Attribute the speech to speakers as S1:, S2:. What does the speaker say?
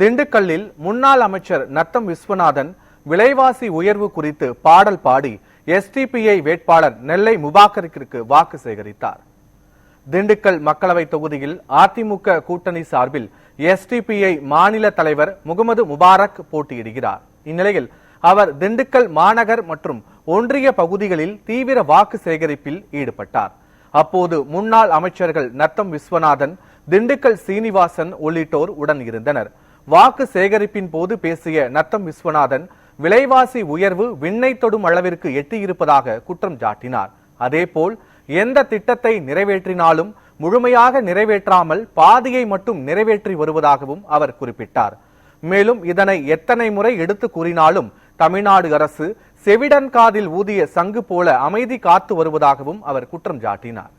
S1: திண்டுக்கல்லில் முன்னாள் அமைச்சர் நத்தம் விஸ்வநாதன் விலைவாசி உயர்வு குறித்து பாடல் பாடி எஸ்டிபிஐ வேட்பாளர் நெல்லை முபாக்கருக்கு வாக்கு சேகரித்தார். திண்டுக்கல் மக்களவை தொகுதியில் அதிமுக கூட்டணி சார்பில் எஸ்டிபிஐ மாநில தலைவர் முகமது முபாரக் போட்டியிடுகிறார். இந்நிலையில் அவர் திண்டுக்கல் மாநகர் மற்றும் ஒன்றிய பகுதிகளில் தீவிர வாக்கு சேகரிப்பில் ஈடுபட்டார். அப்போது முன்னாள் அமைச்சர்கள் நத்தம் விஸ்வநாதன் திண்டுக்கல் சீனிவாசன் உள்ளிட்டோர் உடன் இருந்தனர். வாக்கு சேகரிப்பின் போது பேசிய நத்தம் விஸ்வநாதன் விலைவாசி உயர்வு விண்ணை தொடும் அளவிற்கு எட்டியிருப்பதாக குற்றம் சாட்டினார். அதேபோல் எந்த திட்டத்தை நிறைவேற்றினாலும் முழுமையாக நிறைவேற்றாமல் பாதியை மட்டும் நிறைவேற்றி வருவதாகவும் அவர் குறிப்பிட்டார். மேலும் இதனை எத்தனை முறை எடுத்து கூறினாலும் தமிழ்நாடு அரசு செவிடன் காதில் ஊதிய சங்கு போல அமைதி காத்து வருவதாகவும் அவர் குற்றம் சாட்டினார்.